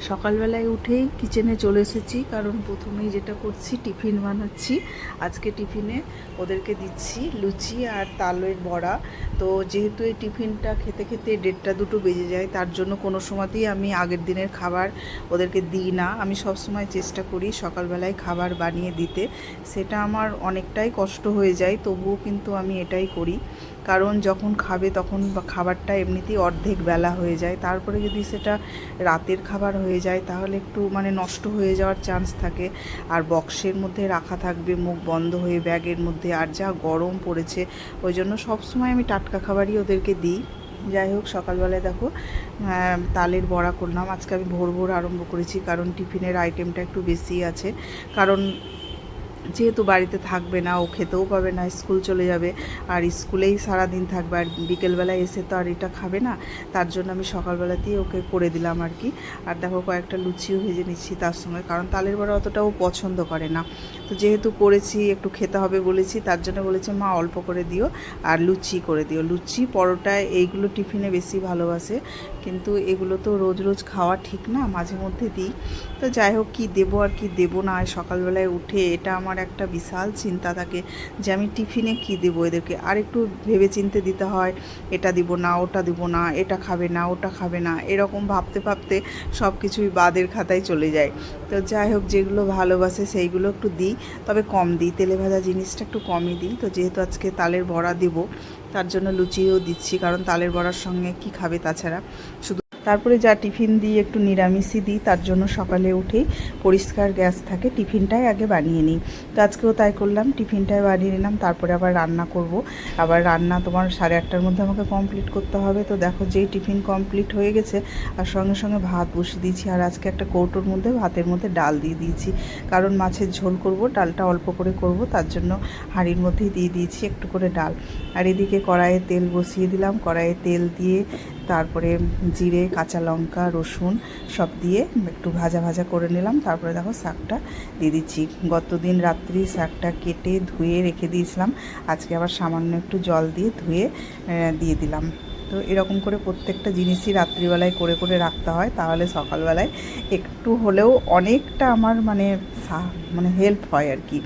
সকালবেলায় উঠেই কিচেনে চলে এসেছি, কারণ প্রথমেই যেটা করছি, টিফিন বানাচ্ছি। আজকে টিফিনে ওদেরকে দিচ্ছি লুচি আর তালের বড়া। তো যেহেতু এই টিফিনটা খেতে খেতে দেড়টা দুটো বেজে যায়, তার জন্য কোনো সময়তেই আমি আগের দিনের খাবার ওদেরকে দিই না। আমি সব সময় চেষ্টা করি সকালবেলায় খাবার বানিয়ে দিতে। সেটা আমার অনেকটাই কষ্ট হয়ে যায়, তবুও কিন্তু আমি এটাই করি। কারণ যখন খাবে তখন খাবারটা এমনিতেই অর্ধেক বেলা হয়ে যায়। তারপরে যদি সেটা রাতের খাবার হয়ে যায়, তাহলে একটু মানে নষ্ট হয়ে যাওয়ার চান্স থাকে। আর বক্সের মধ্যে রাখা থাকবে, মুখ বন্ধ হয়ে ব্যাগের মধ্যে। আর যা গরম পড়েছে, ওই জন্য সবসময় আমি টাটকা খাবারই ওদেরকে দিই। যাই হোক, সকালবেলায় দেখো তালের বড়া করলাম। আজকে আমি ভোর ভোর আরম্ভ করেছি, কারণ টিফিনের আইটেমটা একটু বেশি আছে। কারণ যেহেতু বাড়িতে থাকবে না, ও খেতেও পাবে না, স্কুল চলে যাবে। আর স্কুলেই সারা দিন থাকবে, আর বিকেলবেলায় এসে তো আর এটা খাবে না। তার জন্য আমি সকালবেলাতেই ওকে করে দিলাম আর কি। আর দেখো কয়েকটা লুচিও ভেজে নিচ্ছি তার সঙ্গে, কারণ তালের বড়া অতটা ও পছন্দ করে না। তো যেহেতু করেছি, একটু খেতে হবে বলেছি, তার জন্য বলেছে, মা, অল্প করে দিও আর লুচি করে দিও। লুচি, পরোটা, এইগুলো টিফিনে বেশি ভালোবাসে, কিন্তু এগুলো তো রোজ রোজ খাওয়া ঠিক না, মাঝে মধ্যে দিই। তো যাই হোক, কী দেবো আর কি দেবো না, সকালবেলায় উঠে এটা আমার একটা বিশাল চিন্তা থাকে যে আমি টিফিনে কী দেবো এদেরকে? আর একটু ভেবে চিনতে দিতে হয়, এটা দিব না, ওটা দিব না, এটা খাবে না, ওটা খাবে না, এরকম ভাবতে ভাবতে সব কিছুই বাদের খাতায় চলে যায়। তো যাই হোক, যেগুলো ভালোবাসে সেইগুলো একটু দিই, তবে কম দিই। তেলে ভাজা জিনিসটা একটু কমই দিই। তো যেহেতু আজকে তালের বড়া দিব, তার জন্য লুচিও দিচ্ছি, কারণ তালের বড়ার সঙ্গে কি খাবে তাছাড়া? শুধু তারপরে যা টিফিন দিই, একটু নিরামিষই দিই, তার জন্য সকালে উঠেই পরিষ্কার গ্যাস থাকে, টিফিনটাই আগে বানিয়ে নিই। তো আজকেও তাই করলাম, টিফিনটাই বানিয়ে নিলাম, তারপরে আবার রান্না করব। আবার রান্না তোমার সাড়ে আটটার মধ্যে আমাকে কমপ্লিট করতে হবে। তো দেখো যেই টিফিন কমপ্লিট হয়ে গেছে, আর সঙ্গে সঙ্গে ভাত বসিয়ে দিয়েছি, আর আজকে একটা কৌটোর মধ্যে, ভাতের মধ্যে ডাল দিয়ে দিয়েছি। কারণ মাছের ঝোল করব, ডালটা অল্প করে করব, তার জন্য হাঁড়ির মধ্যেই দিয়ে দিয়েছি একটু করে ডাল। আর এদিকে কড়াইয়ে তেল বসিয়ে দিলাম, কড়াইয়ে তেল দিয়ে তারপরে জিরে, কাঁচা লঙ্কা, রসুন সব দিয়ে একটু ভাজা ভাজা করে নিলাম। তারপরে দেখো শাকটা দিয়ে দিচ্ছি। গতদিন রাত্রি শাকটা কেটে ধুয়ে রেখে দিয়েছিলাম। আজকে আবার সামান্য একটু জল দিয়ে ধুয়ে দিয়ে দিলাম। তো এরকম করে প্রত্যেকটা জিনিসই রাত্রিবেলায় করে করে রাখতে হয়। তাহলে সকালবেলায় একটু হলেও অনেকটা আমার মানে মানে হেল্প হয় আর কি।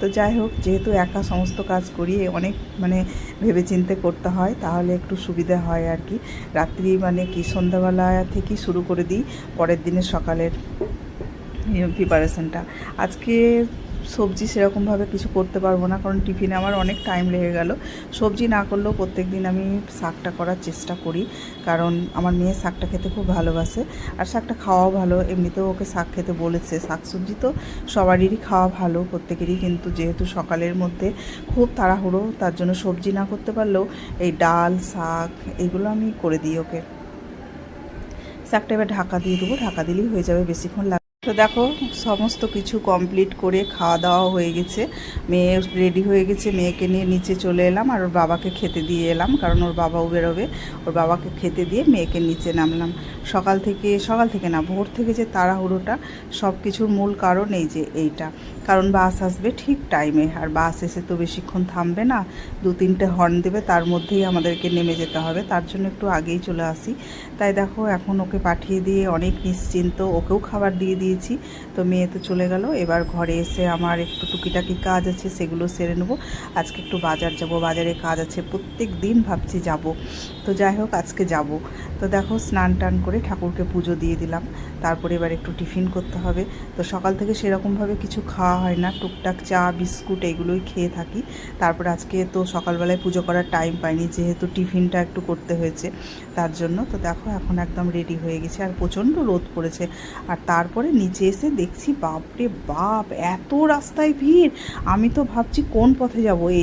তো যাই হোক, যেহেতু একা সমস্ত কাজ করি, অনেক মানে ভেবেচিন্তে করতে হয়, তাহলে একটু সুবিধা হয় আর কি। রাত্রি মানে কি, সন্ধ্যাবেলা থেকেই শুরু করে দিই, পরের দিনের সকালের প্রিপারেশনটা আজকে সবজি সেরকমভাবে কিছু করতে পারব না, কারণ টিফিনে আমার অনেক টাইম লেগে গেল। সবজি না করলেও প্রত্যেক দিন আমি শাকটা করার চেষ্টা করি, কারণ আমার মেয়ে শাকটা খেতে খুব ভালোবাসে। আর শাকটা খাওয়াও ভালো, এমনিতেও ওকে শাক খেতে বলেছে। শাক সবজি তো সবারই খাওয়া ভালো, প্রত্যেকেরই কিন্তু যেহেতু সকালের মধ্যে খুব তাড়াহুড়ো, তার জন্য সবজি না করতে পারলেও এই ডাল, শাক এগুলো আমি করে দিই ওকে। শাকটা এবার ঢাকা দিয়ে দেবো, ঢাকা দিলেই হয়ে যাবে, বেশিক্ষণ তো দেখো, সমস্ত কিছু কমপ্লিট করে খাওয়া দাওয়া হয়ে গেছে। মেয়ে রেডি হয়ে গেছে, মেয়েকে নিয়ে নিচে চলে এলাম আর ওর বাবাকে খেতে দিয়ে এলাম, কারণ ওর বাবাও বেরোবে। ওর বাবাকে খেতে দিয়ে মেয়েকে নিচে নামলাম। সকাল থেকে সকাল থেকে না, ভোর থেকে যে তাড়াহুড়োটা সব কিছুর মূল কারণ এই যে এইটা। কারণ বাস আসবে ঠিক টাইমে আর বাস এসে তো বেশিক্ষণ থামবে না, দু তিনটে হর্ন দেবে, তার মধ্যেই আমাদেরকে নেমে যেতে হবে। তার জন্য একটু আগেই চলে আসি। তাই দেখো, এখন ওকে পাঠিয়ে দিয়ে অনেক নিশ্চিন্ত, ওকেও খাবার দিয়ে দিয়েছি। তো মেয়ে তো চলে গেল। এবার ঘরে এসে আমার একটু টুকিটাকি কাজ আছে, সেগুলো সেরে নেব। আজকে একটু বাজার যাব। বাজারে কাজ আছে, প্রত্যেক দিন ভাবছি যাব। তো যাই হোক, আজকে যাব। তো দেখো, স্নান টান করে ঠাকুরকে পুজো দিয়ে দিলাম। তারপরে এবার একটু টিফিন করতে হবে। তো সকাল থেকে সেরকমভাবে কিছু খাওয়া হয় না। টুকটাক চা, বিস্কুট এগুলোই খেয়ে থাকি। তারপরে আজকে তো সকালবেলায় পুজো করার টাইম পাইনি। যেহেতু টিফিনটা একটু করতে হয়েছে, তার জন্য। তো দেখো, এখন একদম রেডি হয়ে গেছে। আর প্রচণ্ড রোদ পড়েছে। আর তারপরে নিচে এসে দেখছি, বাপরে বাপ, এত রাস্তায় ভিড়। আমি তো ভাবছি কোন পথে যাব? এই